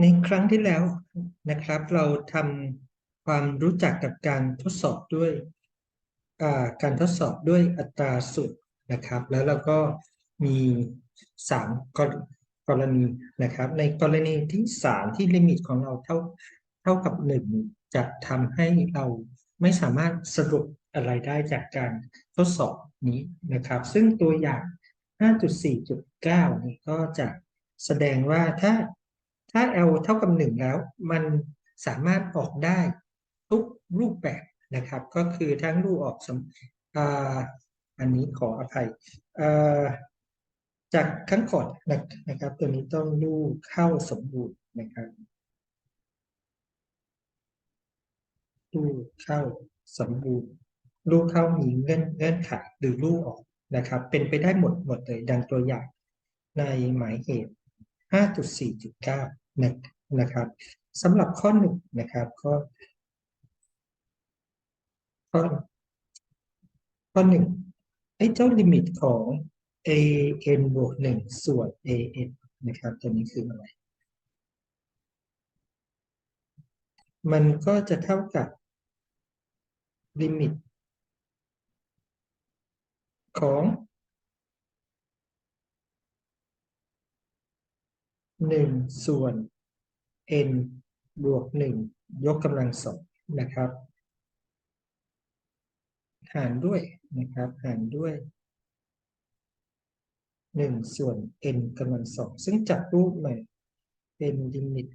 ในครั้งที่แล้วนะครับ เราทำความรู้จักกับการทดสอบด้วยการทดสอบด้วยอัตราส่วนนะครับ แล้วเราก็มีสามกรกรณีนะครับ ในกรณีที่สามที่ลิมิตของเราเท่าเท่ากับหนึ่งจะทำให้เราไม่สามารถสรุปอะไรได้จากการทดสอบนี้นะครับ ซึ่งตัวอย่าง 5.4.9 นี่ก็จะแสดงว่าถ้า ถ้า L เท่ากับ 1 แล้ว มันสามารถออกได้ทุกรูปแบบนะครับ ก็คือทั้งรูปออกสมอ,อันนี้ขออภัยจากขั้นก่อนนะครับ ตัวนี้ต้องรูปเข้าสมบูรณ์นะครับรูปเข้าสมบูรณ์รูปเข้ามีเงื่อนเงื่อนไขหรือรูปออกนะครับ เป็นไปได้หมดหมดเลยดังตัวอย่างในหมายเหตุ 5.4.9 นะครับสำหรับข้อหนึ่งนะครับข้อข้อข้อหนึ่งไอ้เจ้าลิมิตของ an บวกหนึ่งส่วน an นะครับตัวนี้คืออะไร มันก็จะเท่ากับลิมิตของ หนึ่งส่วน n บวกหนึ่งยกกำลังสองนะครับ หารด้วยนะครับ หารด้วยหนึ่งส่วน n กำลังสองซึ่งจับรูปใหม่เป็นลิมิต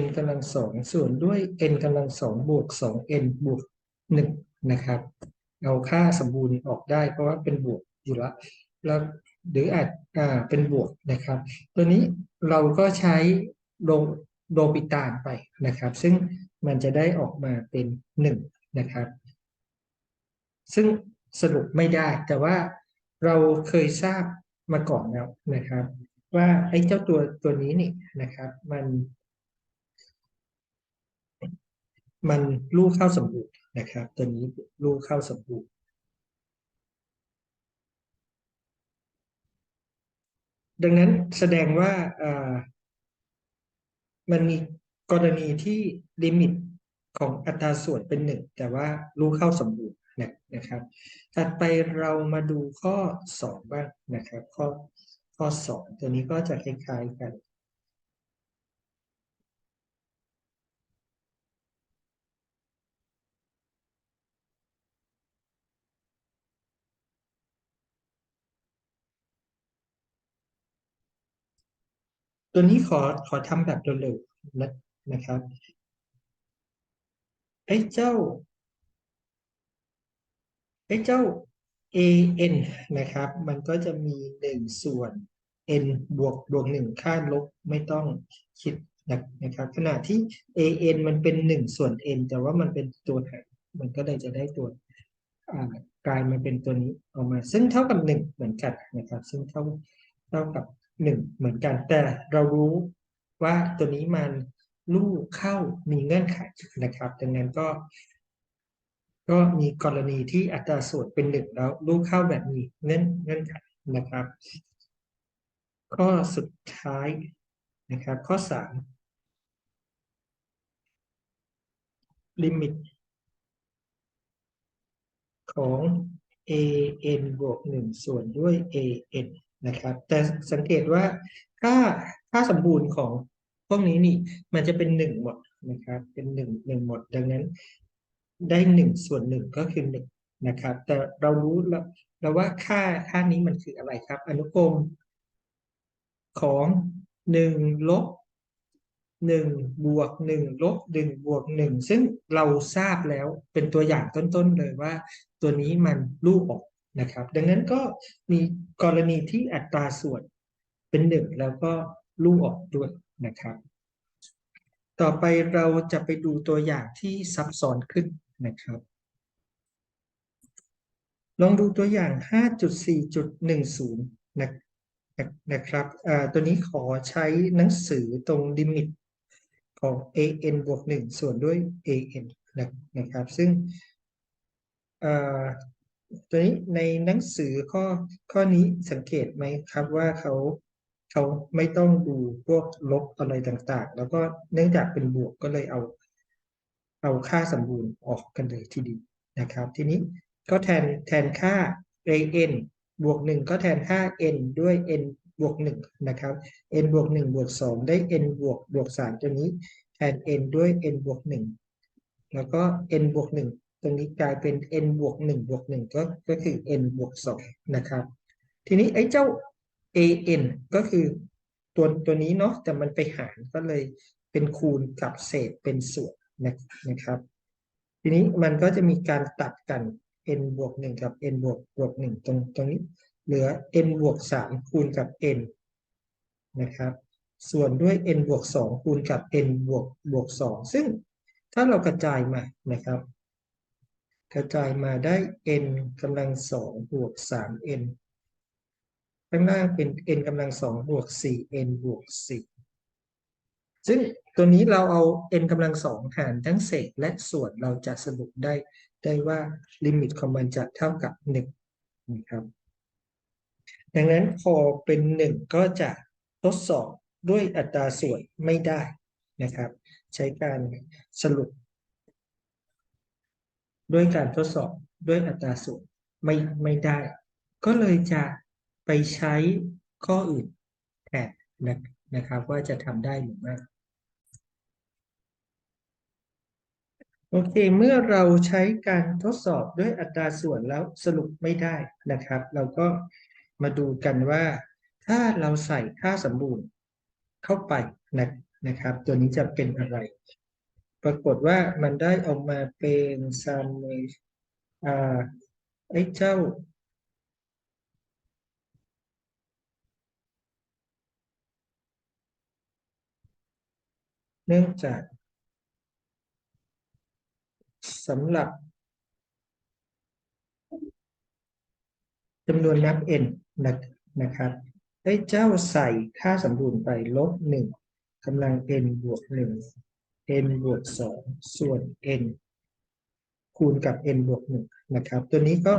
n กำลังสองส่วนด้วย n กำลังสองบวกสอง n บวกหนึ่งนะครับ เอาค่าสมบูรณ์ออกได้ เพราะว่าเป็นบวกอยู่แล้วแล้วหรืออาจอ่าเป็นบวกนะครับ ตัวนี้เราก็ใช้โดโดปิตานไปนะครับ ซึ่งมันจะได้ออกมาเป็นหนึ่งนะครับ ซึ่งสรุปไม่ได้แต่ว่าเราเคยทราบมาก่อนแล้วนะครับ ว่าไอ้เจ้าตัวตัวนี้นี่นะครับ มัน มันลูกเข้าสมบูรณ์ นะครับ ตัวนี้ลูกเข้าสมบูรณ์ดังนั้นแสดงว่ามันมีกรณีที่ลิมิตของอัตราส่วนเป็นหนึ่งแต่ว่าลูกเข้าสมบูรณ์นะครับ ถัดไปเรามาดูข้อสองบ้างนะครับ ข้อข้อสองตัวนี้ก็จะคล้ายๆกัน ตัวนี้ขอขอทำแบบเร็วๆนะนะครับไอ้เจ้าไอ้เจ้า an นะครับ มันก็จะมีหนึ่งส่วน n บวกบวกหนึ่งค่าลบไม่ต้องคิดนะครับขณะที่ an มันเป็นหนึ่งส่วน n แต่ว่ามันเป็นตัวหารมันก็เลยจะได้ตัวกลายมาเป็นตัวนี้ออกมา ซึ่งเท่ากับหนึ่งเหมือนกันนะครับ ซึ่งเท่าเท่ากับ หนึ่งเหมือนกัน แต่เรารู้ว่าตัวนี้มันลูกเข้ามีเงื่อนไขนะครับ ดังนั้นก็ ก็มีกรณีที่อัตราส่วนเป็นหนึ่งแล้วลูกเข้าแบบมีเงื่อนเงื่อนไขนะครับ ข้อสุดท้ายนะครับ ข้อสามลิมิตของ an บวกหนึ่งส่วนด้วย an นะครับ แต่สังเกตว่าถ้าถ้าสมบูรณ์ของพวกนี้นี่มันจะเป็นหนึ่งหมดนะครับ เป็นหนึ่งหนึ่งหมด ดังนั้น ได้หนึ่งส่วนหนึ่งก็คือหนึ่งนะครับ แต่เรารู้แล้วแล้วว่าค่าค่านี้มันคืออะไรครับ อนุกรมของหนึ่งลบหนึ่งบวกหนึ่งลบหนึ่งบวกหนึ่งซึ่งเราทราบแล้วเป็นตัวอย่างต้นๆเลยว่า ตัวนี้มันลูกออก นะครับ ดังนั้นก็มีกรณีที่อัตราส่วนเป็นหนึ่งแล้วก็ลูกออกด้วยนะครับ ต่อไปเราจะไปดูตัวอย่างที่ซับซ้อนขึ้นนะครับ ลองดูตัวอย่าง 5.4.10 นะนะครับตัวนี้ขอใช้หนังสือตรงลิมิตของ an บวก1ส่วนด้วย an นะครับ ซึ่ง ตัวนี้ในหนังสือข้อข้อนี้สังเกตไหมครับว่าเขาเขาไม่ต้องดูพวกลบอะไรต่างๆ แล้วก็เนื่องจากเป็นบวกก็เลยเอาเอาค่าสมบูรณ์ออกกันเลยทีเดียวนะครับ ทีนี้ก็แทนแทนค่า an บวกหนึ่งก็แทนค่า n ด้วย n บวกหนึ่งนะครับ n บวกหนึ่งบวกสองได้ n บวกบวกสามตัวนี้ แทน n ด้วย n บวกหนึ่งแล้วก็ n บวกหนึ่ง ตรงนี้กลายเป็น n บวกหนึ่งบวกหนึ่งก็ก็คือ n บวกสองนะครับ ทีนี้ไอ้เจ้า an ก็คือตัวตัวนี้เนาะแต่มันไปหารก็เลยเป็นคูณกับเศษเป็นส่วนนะนะครับ ทีนี้มันก็จะมีการตัดกัน n บวกหนึ่งกับ n บวกบวกหนึ่งตรงตรงนี้ เหลือ n บวกสามคูณกับ n นะครับ ส่วนด้วย n บวกสองคูณกับ n บวกบวกสองซึ่งถ้าเรากระจายมานะครับ กระจายมาได้ n กำลังสองบวกสาม n ข้างล่างเป็น n กำลังสองบวกสี่ n บวกสี่ซึ่งตัวนี้เราเอา n กำลังสองหารทั้งเศษและส่วนเราจะสรุปได้ได้ว่าลิมิตของมันจะเท่ากับหนึ่งนะครับ ดังนั้นพอเป็นหนึ่งก็จะทดสอบด้วยอัตราส่วนไม่ได้นะครับ ใช้การสรุป ด้วยการทดสอบด้วยอัตราส่วนไม่ไม่ได้ ก็เลยจะไปใช้ข้ออื่นแทนนะนะครับว่าจะทำได้หรือไม่โอเค เมื่อเราใช้การทดสอบด้วยอัตราส่วนแล้วสรุปไม่ได้นะครับ เราก็มาดูกันว่า ถ้าเราใส่ค่าสมบูรณ์เข้าไปนะนะครับ ตัวนี้จะเป็นอะไร ปรากฏว่ามันได้ออกมาเป็นซัมอ่าไอ้เจ้าเนื่องจากสำหรับจำนวนนับ n นะนะครับได้เจ้าใส่ค่าสมดุลไปลบหนึ่งกำลัง n บวกหนึ่ง n บวกสองส่วน n คูณกับ n บวกหนึ่งนะครับ ตัวนี้ก็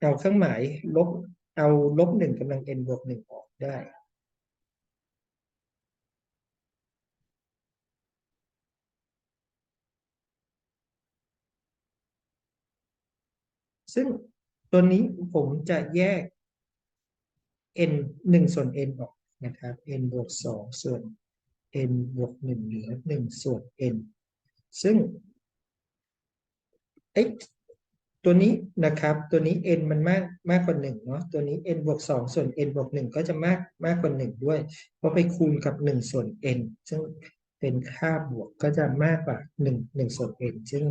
เอาเครื่องหมายลบเอาลบหนึ่งกำลัง n บวกหนึ่งออกได้ซึ่งตัวนี้ผมจะแยก n หนึ่งส่วน n ออกนะครับ n บวกสองส่วน n บวกหนึ่งเหลือหนึ่งส่วน n ซึ่งไอตัวนี้นะครับ ตัวนี้ n มันมากมากกว่าหนึ่งเนาะ ตัวนี้ n บวกสองส่วน n บวกหนึ่งก็จะมากมากกว่าหนึ่งด้วย เพราะไปคูณกับหนึ่งส่วน n ซึ่งเป็นค่าบวกก็จะมากกว่าหนึ่งหนึ่งส่วน n ซึ่ง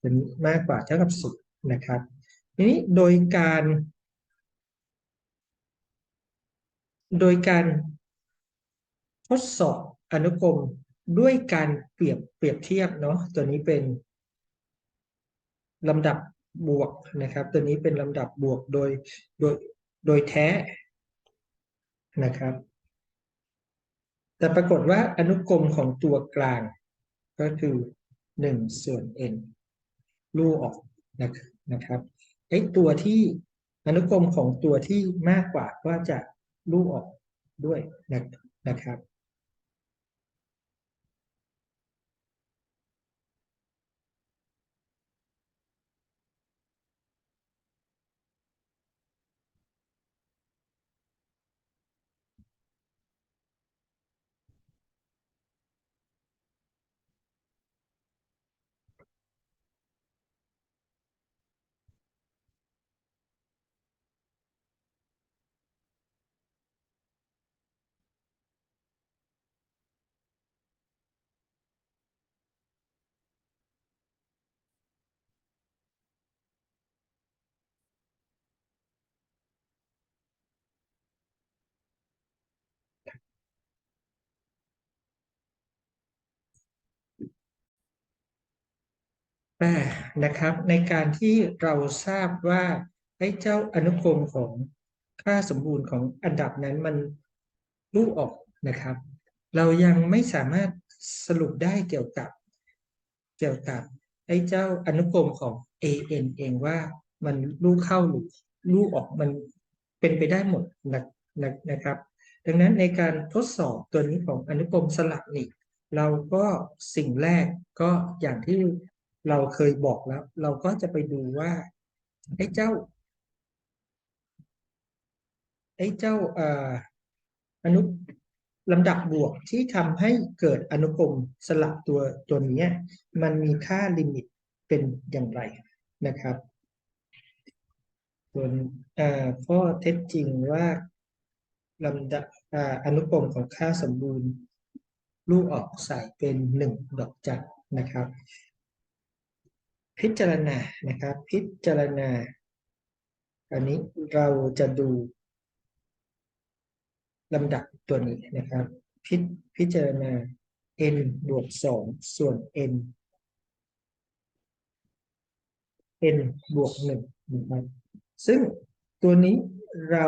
เป็นมากกว่าเท่ากับศูนย์นะครับ ทีนี้โดยการ โดยการทดสอบ อนุกรมด้วยการเปรียบเปรียบเทียบเนาะตัวนี้เป็นลำดับบวกนะครับ ตัวนี้เป็นลำดับบวกโดยโดยโดยแท้นะครับ แต่ปรากฏว่าอนุกรมของตัวกลาง ก็คือหนึ่งส่วน n ลู่ออกนะครับไอ้ตัวที่อนุกรมของตัวที่มากกว่าก็จะลู่ออกด้วยนะครับ นะครับ ในการที่เราทราบว่าไอ้เจ้าอนุกรมของค่าสมบูรณ์ของอันดับนั้นมันรูปออกนะครับ เรายังไม่สามารถสรุปได้เกี่ยวกับ เกี่ยวกับไอ้เจ้าอนุกรมของ an เองว่ามันลูกเข้าหรือลูกออกมันเป็นไปได้หมดนะนะนะครับ ดังนั้นในการทดสอบตัวนี้ของอนุกรมสลับนี่เราก็สิ่งแรกก็อย่างที่ เราเคยบอกแล้ว เราก็จะไปดูว่าไอ้เจ้าไอ้เจ้าอนุลำดับบวกที่ทำให้เกิดอนุกรมสลับตัวตัวนี้มันมีค่าลิมิตเป็นอย่างไรนะครับส่วนอ่าข้อเท็จจริงว่าลำดับออนุกรมของค่าสมบูรณ์ลูกออกใส่เป็นหนึ่งดอกจันนะครับ พิจารณานะครับ พิจารณา อันนี้เราจะดูลำดับตัวนี้นะครับ พิพิจารณา n บวกสองส่วน n n บวกหนึ่งนะครับซึ่งตัวนี้เรา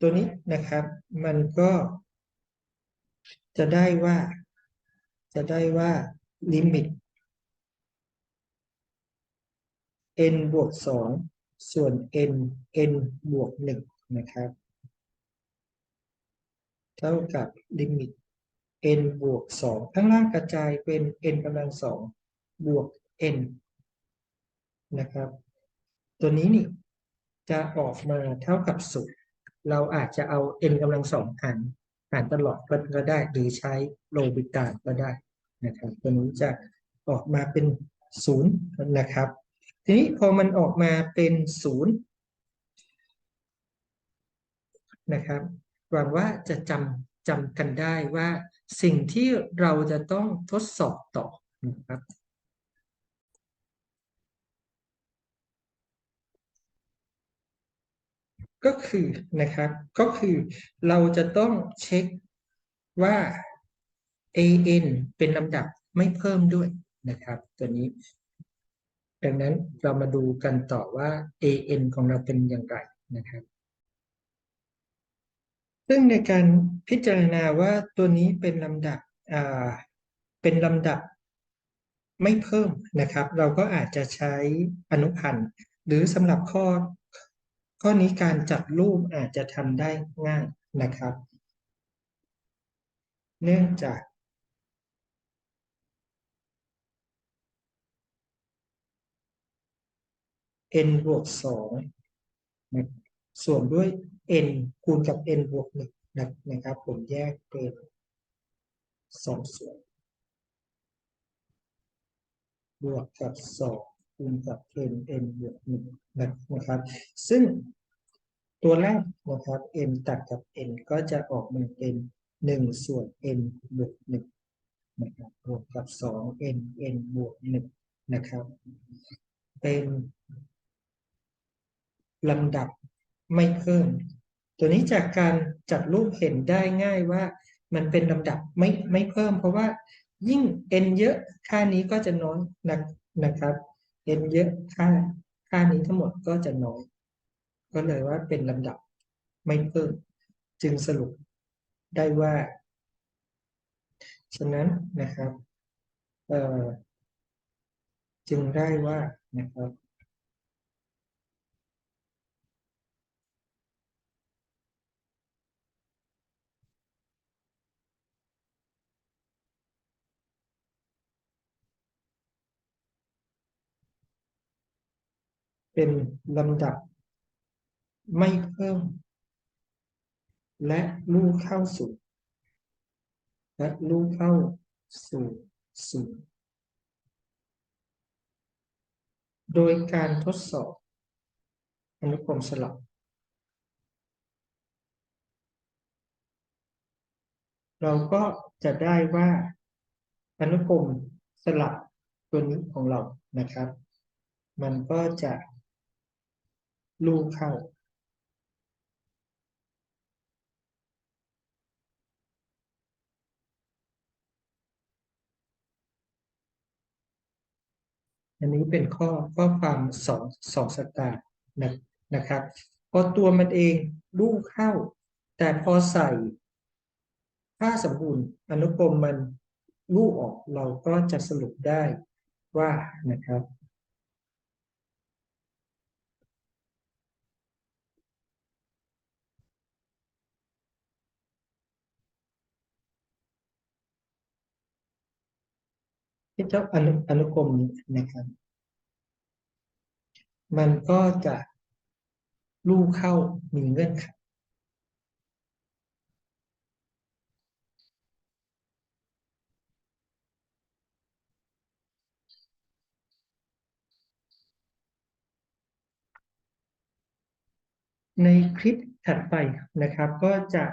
ตัวนี้นะครับ มันก็จะได้ว่า จะได้ว่าลิมิต n บวกสองส่วน n n บวกหนึ่งนะครับ เท่ากับลิมิต n บวกสองข้างล่างกระจายเป็น n กำลังสองบวก n นะครับ ตัวนี้นี่จะออกมาเท่ากับศูนย์เราอาจจะเอา n กำลังสองหารหารตลอดก็ได้ หรือใช้โลบิตาก็ได้ นะครับตัวนี้จะออกมาเป็นศูนย์นะครับ ทีนี้พอมันออกมาเป็นศูนย์นะครับหวังว่าจะจำจำกันได้ว่าสิ่งที่เราจะต้องทดสอบต่อนะครับก็คือนะครับก็คือเราจะต้องเช็คว่า an เป็นลำดับไม่เพิ่มด้วยนะครับตัวนี้ ดังนั้นเรามาดูกันต่อว่า an ของเราเป็นอย่างไรนะครับ ซึ่งในการพิจารณาว่าตัวนี้เป็นลำดับอ่าเป็นลำดับไม่เพิ่มนะครับ เราก็อาจจะใช้อนุพันธ์ หรือสำหรับข้อข้อนี้การจัดรูปอาจจะทำได้ง่ายนะครับ เนื่องจาก n บวกสองนะส่วนด้วย n คูณกับ n บวกหนึ่งนะนะครับ ผมแยกเป็นสองส่วน บวกกับสองคูณกับ n n บวกหนึ่งนะครับ ซึ่งตัวแรกนะครับ n ตัดกับ n ก็จะออกมาเป็นหนึ่งส่วน n บวกหนึ่งนะครับบวกกับสอง n n บวกหนึ่งนะครับ เป็น ลำดับไม่เพิ่ม ตัวนี้จากการจัดรูปเห็นได้ง่ายว่ามันเป็นลำดับไม่ไม่เพิ่ม เพราะว่ายิ่ง n เยอะค่านี้ก็จะน้อยนะนะครับ n เยอะค่าค่านี้ทั้งหมดก็จะน้อย ก็เลยว่าเป็นลำดับไม่เพิ่ม จึงสรุปได้ว่า ฉะนั้นนะครับ เอ่อ จึงได้ว่านะครับ เป็นลำดับ ไม่เพิ่ม และลูกเข้าสู่ และลูกเข้าสู่ศูนย์โดยการทดสอบ อนุกรมสลับ เราก็จะได้ว่าอนุกรมสลับตัวนี้ของเรานะครับ มันก็จะ ลูกเข้า อันนี้เป็นข้อข้อความสองสองสตาร์นะนะครับ พอตัวมันเองลูกเข้า แต่พอใส่ค่าสมบูรณ์อนุกรมมันรูปออกเราก็จะสรุปได้ว่านะครับ ที่เจ้าอนุอนุกรมนี้นะครับ มันก็จะลู่เข้ามีเงื่อนไขในคลิปถัดไปนะครับก็จะ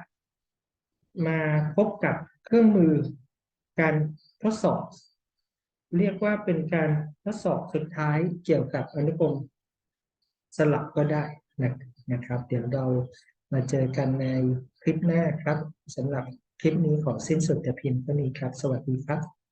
มาพบกับเครื่องมือการทดสอบ เรียกว่าเป็นการทดสอบสุดท้ายเกี่ยวกับอนุกรมสลับก็ได้นะนะครับ เดี๋ยวเรามาเจอกันในคลิปหน้าครับสำหรับคลิปนี้ขอสิ้นสุดแต่เพียงเท่านี้ครับ สวัสดีครับ